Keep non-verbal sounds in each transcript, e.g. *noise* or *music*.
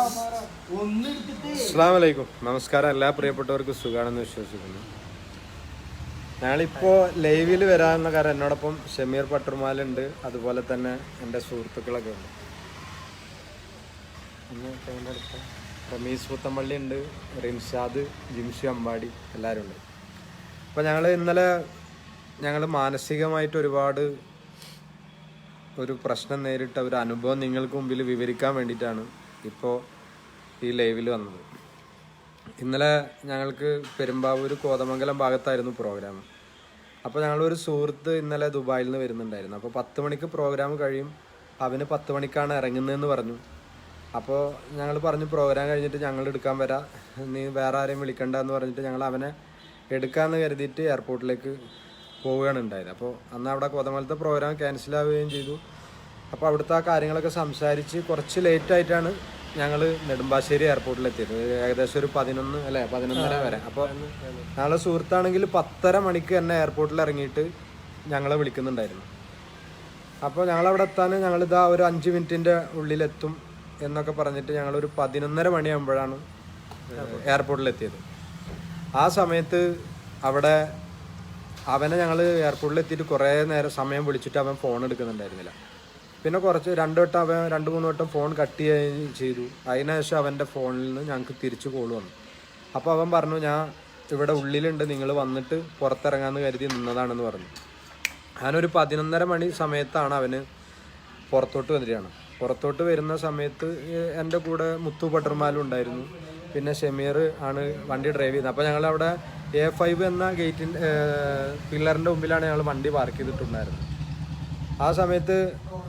അസ്സാം നമസ്കാരം. എല്ലാ പ്രിയപ്പെട്ടവർക്കും സുഖാണെന്ന് വിശ്വസിക്കുന്നു. ഞങ്ങളിപ്പോൾ ലൈവിൽ വരാമെന്ന കാരണം എന്നോടൊപ്പം ഷമീർ പട്ടുർമാലുണ്ട് അതുപോലെ തന്നെ എന്റെ സുഹൃത്തുക്കളൊക്കെ ഉണ്ട്. റമീസ് പുത്തമ്പള്ളി ഉണ്ട് റിംഷാദ് ജിംഷി അമ്പാടി എല്ലാവരും ഉണ്ട്. അപ്പോൾ ഞങ്ങൾ ഇന്നലെ ഞങ്ങൾ മാനസികമായിട്ട് ഒരുപാട് ഒരു പ്രശ്നം നേരിട്ട ഒരു അനുഭവം നിങ്ങൾക്ക് മുമ്പിൽ വിവരിക്കാൻ വേണ്ടിയിട്ടാണ് ഇപ്പോൾ ഈ ലൈവിൽ വന്നത്. ഇന്നലെ ഞങ്ങൾക്ക് പെരുമ്പാവൂർ കോതമംഗലം ഭാഗത്തായിരുന്നു പ്രോഗ്രാം അപ്പോൾ ഞങ്ങളൊരു സുഹൃത്ത് ഇന്നലെ ദുബായിൽ നിന്ന് വരുന്നുണ്ടായിരുന്നു. അപ്പോൾ പത്ത് മണിക്ക് പ്രോഗ്രാം കഴിയും. അവന് പത്ത് മണിക്കാണ് ഇറങ്ങുന്നതെന്ന് പറഞ്ഞു. അപ്പോൾ ഞങ്ങൾ പറഞ്ഞു പ്രോഗ്രാം കഴിഞ്ഞിട്ട് ഞങ്ങൾ എടുക്കാൻ വരാം. നീ വേറെ ആരെയും വിളിക്കണ്ട എന്ന് പറഞ്ഞിട്ട് ഞങ്ങൾ അവനെ എടുക്കാമെന്ന് കരുതിയിട്ട് എയർപോർട്ടിലേക്ക് പോവുകയാണ് ഉണ്ടായത്. അപ്പോൾ അന്ന് അവിടെ കോതമംഗലത്തെ പ്രോഗ്രാം ക്യാൻസൽ ആവുകയും ചെയ്തു. അപ്പോൾ അവിടുത്തെ ആ കാര്യങ്ങളൊക്കെ സംസാരിച്ച് കുറച്ച് ലേറ്റ് ആയിട്ടാണ് ഞങ്ങൾ നെടുമ്പാശ്ശേരി എയർപോർട്ടിൽ എത്തിയത്. ഏകദേശം ഒരു പതിനൊന്ന് അല്ലേ? പതിനൊന്നര വരെ. അപ്പോൾ ഞങ്ങളെ സുഹൃത്താണെങ്കിൽ പത്തര മണിക്ക് തന്നെ എയർപോർട്ടിൽ ഇറങ്ങിയിട്ട് ഞങ്ങളെ വിളിക്കുന്നുണ്ടായിരുന്നു. അപ്പോൾ ഞങ്ങളവിടെ എത്താൻ ഞങ്ങളിതാ ഒരു അഞ്ച് മിനിറ്റിന്റെ ഉള്ളിലെത്തും എന്നൊക്കെ പറഞ്ഞിട്ട് ഞങ്ങളൊരു പതിനൊന്നര മണിയാകുമ്പോഴാണ് എയർപോർട്ടിലെത്തിയത് ആ സമയത്ത് അവിടെ അവനെ ഞങ്ങൾ എയർപോർട്ടിൽ എത്തിയിട്ട് കുറേ നേരം സമയം വിളിച്ചിട്ട് അവൻ ഫോൺ എടുക്കുന്നുണ്ടായിരുന്നില്ല. പിന്നെ കുറച്ച് രണ്ട് വട്ടം അവൻ രണ്ട് മൂന്ന് വട്ടം ഫോൺ കട്ട് ചെയ്യുകയും ചെയ്തു. അതിനുശേഷം അവന്റെ ഫോണിൽ നിന്ന് ഞങ്ങൾക്ക് തിരിച്ച് കോൾ വന്നു. അപ്പോൾ അവൻ പറഞ്ഞു ഞാൻ ഇവിടെ ഉള്ളിലുണ്ട് നിങ്ങൾ വന്നിട്ട് പുറത്തിറങ്ങാമെന്ന് കരുതി നിന്നതാണെന്ന് പറഞ്ഞു. ഞാനൊരു പതിനൊന്നര മണി സമയത്താണ് അവന് പുറത്തോട്ട് വന്നിട്ടാണ് പുറത്തോട്ട് വരുന്ന സമയത്ത് എന്റെ കൂടെ മുത്തു പട്ടർമാലും ഉണ്ടായിരുന്നു. പിന്നെ ഷെമീർ ആണ് വണ്ടി ഡ്രൈവ് ചെയ്തത് അപ്പോൾ ഞങ്ങളവിടെ എ ഫൈവ് എന്ന ഗേറ്റിന്റെ പില്ലറിന്റെ മുമ്പിലാണ് ഞങ്ങൾ വണ്ടി പാർക്ക് ചെയ്തിട്ടുണ്ടായിരുന്നത്. ആ സമയത്ത്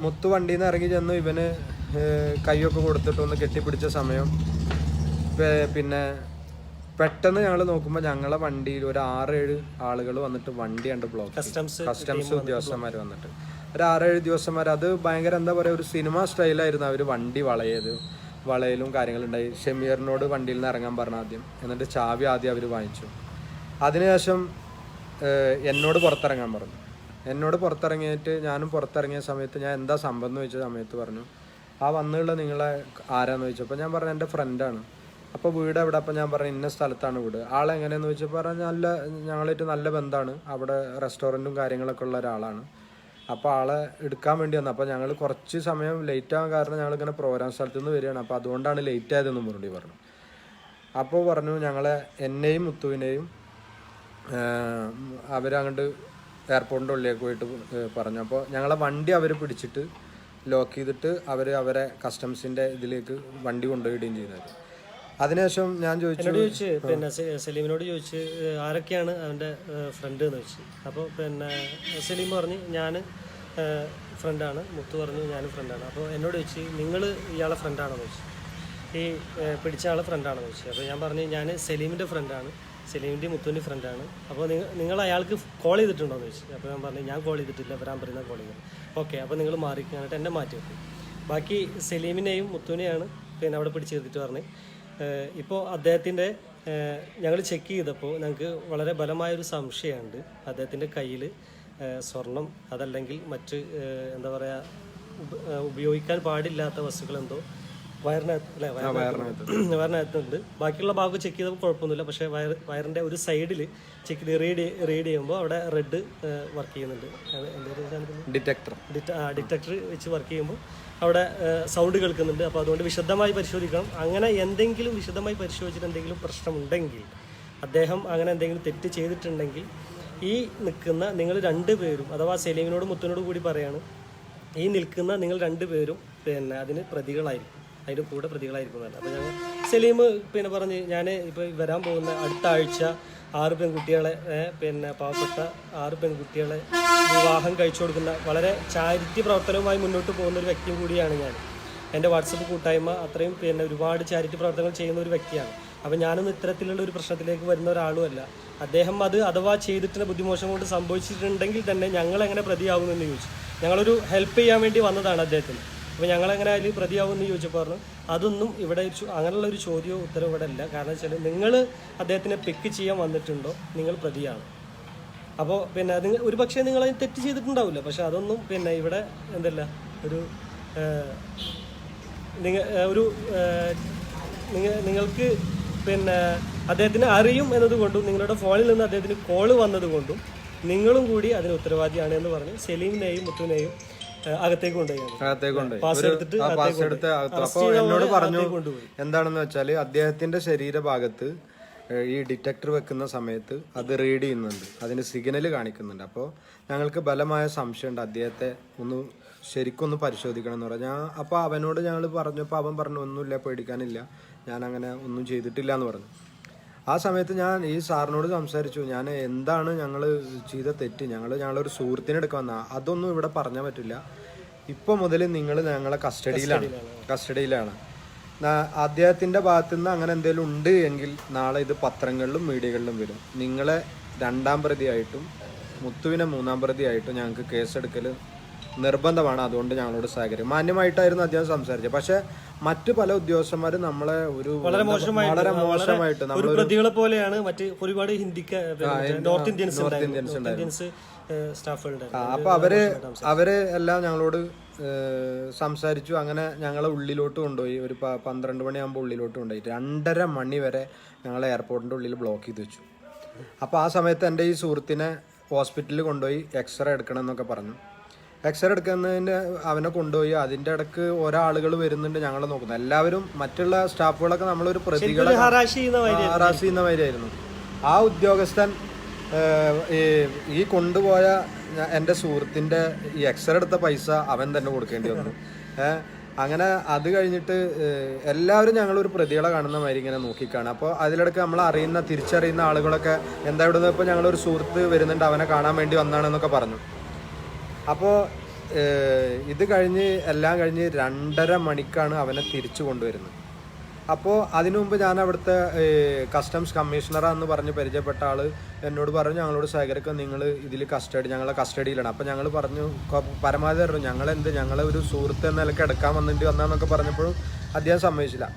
മുത്തു വണ്ടിയിൽ നിന്ന് ഇറങ്ങി ചെന്നു. ഇവന് കൈയൊക്കെ കൊടുത്തിട്ട് ഒന്ന് കെട്ടിപ്പിടിച്ച സമയം. പിന്നെ പെട്ടെന്ന് ഞങ്ങൾ നോക്കുമ്പോൾ ഞങ്ങളെ വണ്ടിയിൽ ഒരു ആറേഴ് ആളുകൾ വന്നിട്ട് വണ്ടി കണ്ട് ബ്ലോക്ക് കസ്റ്റംസ് കസ്റ്റംസ് ഉദ്യോഗസ്ഥന്മാർ വന്നിട്ട് ഒരു ആറേഴ് ദിവസന്മാർ അത് ഭയങ്കര എന്താ പറയുക ഒരു സിനിമ സ്റ്റൈലായിരുന്നു അവർ വണ്ടി വളയത്. വളയലും കാര്യങ്ങളുണ്ടായി. ഷെമീറിനോട് വണ്ടിയിൽ നിന്ന് ഇറങ്ങാൻ പറഞ്ഞു ആദ്യം. എന്നിട്ട് ചാവി ആദ്യം അവർ വാങ്ങിച്ചു. അതിനുശേഷം എന്നോട് പുറത്തിറങ്ങാൻ പറഞ്ഞു. എന്നോട് പുറത്തിറങ്ങിയിട്ട് ഞാനും പുറത്തിറങ്ങിയ സമയത്ത് ഞാൻ എന്താ സംഭവം എന്ന് ചോദിച്ച സമയത്ത് പറഞ്ഞു ആ വന്നുള്ള നിങ്ങളെ ആരാന്ന് ചോദിച്ചപ്പോൾ ഞാൻ പറഞ്ഞു എന്റെ ഫ്രണ്ടാണ്. അപ്പോൾ വീട് എവിടെ? അപ്പോൾ ഞാൻ പറഞ്ഞു ഇന്ന സ്ഥലത്താണ് വീട്. ആളെങ്ങനെയെന്ന് ചോദിച്ചപ്പോൾ പറഞ്ഞു നല്ല ഞങ്ങളായിട്ട് നല്ല ബന്ധമാണ് അവിടെ റെസ്റ്റോറന്റും കാര്യങ്ങളൊക്കെ ഉള്ള ഒരാളാണ്. അപ്പോൾ ആളെ എടുക്കാൻ വേണ്ടി വന്നു. അപ്പോൾ ഞങ്ങൾ കുറച്ച് സമയം ലേറ്റ് ആകാൻ കാരണം ഞങ്ങളിങ്ങനെ പ്രോഗ്രാം സ്ഥലത്ത് നിന്ന് വരികയാണ്. അപ്പോൾ അതുകൊണ്ടാണ് ലേറ്റ് ആയതെന്ന് മുരളി പറഞ്ഞു. അപ്പോൾ പറഞ്ഞു ഞങ്ങളെ എന്നെയും മുത്തുവിനെയും അവരങ്ങോട്ട് എയർപോർട്ടിന്റെ ഉള്ളിലേക്ക് പോയിട്ട് പറഞ്ഞു. അപ്പോൾ ഞങ്ങളെ വണ്ടി അവർ പിടിച്ചിട്ട് ലോക്ക് ചെയ്തിട്ട് അവർ അവരെ കസ്റ്റംസിന്റെ ഇതിലേക്ക് വണ്ടി കൊണ്ടുപോയിടുകയും ചെയ്യുന്നത് അതിനുശേഷം ഞാൻ ചോദിച്ചു ചോദിച്ചു പിന്നെ സലീമിനോട് ചോദിച്ചു ആരൊക്കെയാണ് അവന്റെ ഫ്രണ്ട് എന്ന് ചോദിച്ചു. അപ്പോൾ പിന്നെ സലീം പറഞ്ഞു ഞാൻ ഫ്രണ്ടാണ്. മുത്തു പറഞ്ഞു ഞാനും ഫ്രണ്ടാണ്. അപ്പോൾ എന്നോട് ചോദിച്ച് നിങ്ങൾ ഇയാളെ ഫ്രണ്ടാണെന്ന് ചോദിച്ചു. ഈ പിടിച്ച ആളെ ഫ്രണ്ടാണെന്ന് ചോദിച്ചു. അപ്പോൾ ഞാൻ പറഞ്ഞു ഞാൻ സലീമിന്റെ ഫ്രണ്ടാണ്. സലീമിന്റെ മുത്തുവിന്റെ ഫ്രണ്ടാണ് അപ്പോൾ നിങ്ങൾ അയാൾക്ക് കോൾ ചെയ്തിട്ടുണ്ടോ എന്ന് ചോദിച്ചു. അപ്പോൾ ഞാൻ പറഞ്ഞു ഞാൻ കോൾ ചെയ്തിട്ടില്ല വരാൻ പറയുന്ന കോൾ ചെയ്തു ഓക്കെ അപ്പോൾ നിങ്ങൾ മാറിക്കാനായിട്ട് എന്നെ മാറ്റി വെക്കും. ബാക്കി സലീമിനെയും മുത്തുവിനെയാണ് പിന്നെ അവിടെ പിടിച്ച് ചെയ്തിട്ട് പറഞ്ഞ്. ഇപ്പോൾ അദ്ദേഹത്തിന്റെ ഞങ്ങൾ ചെക്ക് ചെയ്തപ്പോൾ ഞങ്ങൾക്ക് വളരെ ബലമായൊരു സംശയമുണ്ട്. അദ്ദേഹത്തിന്റെ കയ്യിൽ സ്വർണം അതല്ലെങ്കിൽ മറ്റ് എന്താ പറയുക ഉപയോഗിക്കാൻ പാടില്ലാത്ത വസ്തുക്കൾ എന്തോ വയറിനകത്ത് അല്ലേ? വയറിനകത്ത് വയറിനകത്തുണ്ട് ബാക്കിയുള്ള ഭാഗം ചെക്ക് ചെയ്തപ്പോൾ കുഴപ്പമൊന്നുമില്ല. പക്ഷേ വയർ വയറിന്റെ ഒരു സൈഡിൽ ചെക്ക് ചെയ്ത് റീഡ് റീഡ് ചെയ്യുമ്പോൾ അവിടെ റെഡ് വർക്ക് ചെയ്യുന്നുണ്ട്. ഡിറ്റക്ടർ ഡിറ്റക്ടർ വെച്ച് വർക്ക് ചെയ്യുമ്പോൾ അവിടെ സൗണ്ട് കേൾക്കുന്നുണ്ട്. അപ്പോൾ അതുകൊണ്ട് വിശദമായി പരിശോധിക്കണം. അങ്ങനെ എന്തെങ്കിലും വിശദമായി പരിശോധിച്ചിട്ട് എന്തെങ്കിലും പ്രശ്നമുണ്ടെങ്കിൽ അദ്ദേഹം അങ്ങനെ എന്തെങ്കിലും തെറ്റ് ചെയ്തിട്ടുണ്ടെങ്കിൽ ഈ നിൽക്കുന്ന നിങ്ങൾ രണ്ടുപേരും അഥവാ സലീമിനോട് മുത്തനോട് കൂടി പറയാണ് ഈ നിൽക്കുന്ന നിങ്ങൾ രണ്ടുപേരും പിന്നെ അതിന് പ്രതികളായിരിക്കും. അതിന്റെ കൂടെ പ്രതികളായിരിക്കും അപ്പോൾ ഞങ്ങൾ സലീം പിന്നെ പറഞ്ഞ് ഞാൻ ഇപ്പോൾ വരാൻ പോകുന്ന അടുത്ത ആഴ്ച ആറ് പെൺകുട്ടികളെ പിന്നെ പാവപ്പെട്ട ആറ് പെൺകുട്ടികളെ വിവാഹം കഴിച്ചു കൊടുക്കുന്ന വളരെ ചാരിറ്റി പ്രവർത്തനവുമായി മുന്നോട്ട് പോകുന്ന ഒരു വ്യക്തിയും കൂടിയാണ് ഞാൻ. എന്റെ വാട്സപ്പ് കൂട്ടായ്മ അത്രയും പിന്നെ ഒരുപാട് ചാരിറ്റി പ്രവർത്തനങ്ങൾ ചെയ്യുന്ന ഒരു വ്യക്തിയാണ്. അപ്പം ഞാനൊന്നും ഇത്തരത്തിലുള്ള ഒരു പ്രശ്നത്തിലേക്ക് വരുന്ന ഒരാളുമല്ല. അദ്ദേഹം അത് അഥവാ ചെയ്തിട്ടുള്ള ബുദ്ധിമോശം കൊണ്ട് സംഭവിച്ചിട്ടുണ്ടെങ്കിൽ തന്നെ ഞങ്ങൾ എങ്ങനെ പ്രതിയാവുമെന്ന് ചോദിച്ചു. ഞങ്ങളൊരു ഹെൽപ്പ് ചെയ്യാൻ വേണ്ടി വന്നതാണ് അദ്ദേഹത്തിന്. അപ്പോൾ ഞങ്ങളെങ്ങനെ അതിൽ പ്രതിയാവുമെന്ന് ചോദിച്ചപ്പോൾ പറഞ്ഞു അതൊന്നും ഇവിടെ അങ്ങനെയുള്ള ഒരു ചോദ്യവും ഉത്തരവും ഇവിടെ ഇല്ല. കാരണം വെച്ചാൽ നിങ്ങൾ അദ്ദേഹത്തിനെ പിക്ക് ചെയ്യാൻ വന്നിട്ടുണ്ടോ? നിങ്ങൾ പ്രതിയാണ്. അപ്പോൾ പിന്നെ നിങ്ങൾ ഒരു പക്ഷേ നിങ്ങൾ അതിന് തെറ്റ് ചെയ്തിട്ടുണ്ടാവില്ല. പക്ഷെ അതൊന്നും പിന്നെ ഇവിടെ എന്തല്ല ഒരു നിങ്ങൾ ഒരു നിങ്ങൾ നിങ്ങൾക്ക് പിന്നെ അദ്ദേഹത്തിന് അറിയും എന്നതുകൊണ്ടും നിങ്ങളുടെ ഫോണിൽ നിന്ന് അദ്ദേഹത്തിന് കോൾ വന്നതുകൊണ്ടും നിങ്ങളും കൂടി അതിന് ഉത്തരവാദിയാണ് എന്ന് പറഞ്ഞ് സെലീമിനെയും മുത്തുവിനെയും അകത്തേക്ക് കൊണ്ടുപോയി പാസ് എടുത്തിട്ട് പാസ് എടുത്ത് എന്നോട് പറഞ്ഞു. എന്താണെന്ന് വെച്ചാൽ അദ്ദേഹത്തിന്റെ ശരീരഭാഗത്ത് ഈ ഡിറ്റക്ടർ വെക്കുന്ന സമയത്ത് അത് റീഡ് ചെയ്യുന്നുണ്ട്. അതിന് സിഗ്നൽ കാണിക്കുന്നുണ്ട്. അപ്പോൾ ഞങ്ങൾക്ക് ബലമായ സംശയമുണ്ട് അദ്ദേഹത്തെ ഒന്ന് ശരിക്കൊന്ന് പരിശോധിക്കണം എന്ന് പറഞ്ഞാൽ അപ്പോൾ അവനോട് ഞങ്ങൾ പറഞ്ഞപ്പോൾ അവൻ പറഞ്ഞു ഒന്നുമില്ല പേടിക്കാനില്ല. ഞാൻ അങ്ങനെ ഒന്നും ചെയ്തിട്ടില്ല എന്ന് പറഞ്ഞു. ആ സമയത്ത് ഞാൻ ഈ സാറിനോട് സംസാരിച്ചു. ഞാൻ എന്താണ് ഞങ്ങൾ ചെയ്ത തെറ്റ്? ഞങ്ങൾ ഞങ്ങളൊരു സുഹൃത്തിനെടുക്കാൻ വന്ന. അതൊന്നും ഇവിടെ പറഞ്ഞാൽ പറ്റില്ല. ഇപ്പോൾ മുതൽ നിങ്ങൾ ഞങ്ങളെ കസ്റ്റഡിയിലാണ്. കസ്റ്റഡിയിലാണ്. അദ്ദേഹത്തിന്റെ ഭാഗത്തു നിന്ന് അങ്ങനെ എന്തെങ്കിലും ഉണ്ട് എങ്കിൽ നാളെ ഇത് പത്രങ്ങളിലും മീഡിയകളിലും വരും. നിങ്ങളെ രണ്ടാം പ്രതിയായിട്ടും മുത്തുവിനെ മൂന്നാം പ്രതിയായിട്ടും ഞങ്ങൾക്ക് കേസെടുക്കൽ നിർബന്ധമാണ് അതുകൊണ്ട് ഞങ്ങളോട് സഹകരിക്കും. മാന്യമായിട്ടായിരുന്നു അദ്ദേഹം സംസാരിച്ചത്. പക്ഷെ മറ്റു പല ഉദ്യോഗസ്ഥന്മാരും നമ്മളെ ഒരു വളരെ മോശമായിട്ട് വളരെ മോശമായിട്ട് ഒരു പ്രതികളെ പോലെയാണ് മറ്റ് ഒരുപാട് ഹിന്ദിക്ക നോർത്ത് ഇന്ത്യൻസ്. നോർത്ത് ഇന്ത്യൻസ് അപ്പൊ അവർ അവർ എല്ലാം ഞങ്ങളോട് സംസാരിച്ചു. അങ്ങനെ ഞങ്ങളെ ഉള്ളിലോട്ട് കൊണ്ടുപോയി. ഒരു പന്ത്രണ്ട് മണിയാകുമ്പോൾ ഉള്ളിലോട്ട് കൊണ്ടുപോയി. രണ്ടര മണി വരെ ഞങ്ങളെ എയർപോർട്ടിന്റെ ഉള്ളിൽ ബ്ലോക്ക് ചെയ്ത് വെച്ചു. അപ്പോൾ ആ സമയത്ത് എന്റെ ഈ സുഹൃത്തിനെ ഹോസ്പിറ്റലിൽ കൊണ്ടുപോയി എക്സ്റേ എടുക്കണം എന്നൊക്കെ പറഞ്ഞു. എക്സ്റേ എടുക്കുന്നതിന് അവനെ കൊണ്ടുപോയി. അതിന്റെ ഇടയ്ക്ക് ഒരാളുകൾ വരുന്നുണ്ട് ഞങ്ങളെ നോക്കുന്നത്. എല്ലാവരും മറ്റുള്ള സ്റ്റാഫുകളൊക്കെ നമ്മളൊരു പ്രതികളെ ഹറാസ് ചെയ്യുന്ന മാതിരിയായിരുന്നു. ആ ഉദ്യോഗസ്ഥൻ ഈ- കൊണ്ടുപോയ എന്റെ സുഹൃത്തിന്റെ ഈ എക്സ്റേ എടുത്ത പൈസ അവൻ തന്നെ കൊടുക്കേണ്ടി വന്നു. ഏഹ്, അങ്ങനെ അത് കഴിഞ്ഞിട്ട് എല്ലാവരും ഞങ്ങളൊരു പ്രതികളെ കാണുന്ന മാതിരി ഇങ്ങനെ നോക്കിക്കാണും. അപ്പോൾ അതിലിടക്ക് നമ്മൾ അറിയുന്ന തിരിച്ചറിയുന്ന ആളുകളൊക്കെ എന്താ ഇവിടുന്ന് ഇപ്പോൾ ഞങ്ങളൊരു സുഹൃത്ത് വരുന്നുണ്ട് അവനെ കാണാൻ വേണ്ടി വന്നാണെന്നൊക്കെ പറഞ്ഞു. അപ്പോൾ ഇത് കഴിഞ്ഞ് എല്ലാം കഴിഞ്ഞ് രണ്ടര മണിക്കാണ് അവനെ തിരിച്ചു കൊണ്ടുവരുന്നത്. അപ്പോൾ അതിനു മുമ്പ് ഞാൻ അവിടുത്തെ കസ്റ്റംസ് കമ്മീഷണറാന്ന് പറഞ്ഞ് പരിചയപ്പെട്ട ആൾ എന്നോട് പറഞ്ഞു ഞങ്ങളോട് സഹകരിക്കുക നിങ്ങൾ ഇതിൽ കസ്റ്റഡി ഞങ്ങളെ കസ്റ്റഡിയിലാണ് അപ്പോൾ ഞങ്ങൾ പറഞ്ഞു പരമാവധി പറഞ്ഞു ഞങ്ങളെന്ത് ഞങ്ങളെ ഒരു സുഹൃത്ത് എന്ന നിലയ്ക്ക് എടുക്കാൻ വന്നിട്ട് വന്നാന്നൊക്കെ പറഞ്ഞപ്പോഴും അദ്ദേഹം സമ്മതിച്ചില്ല.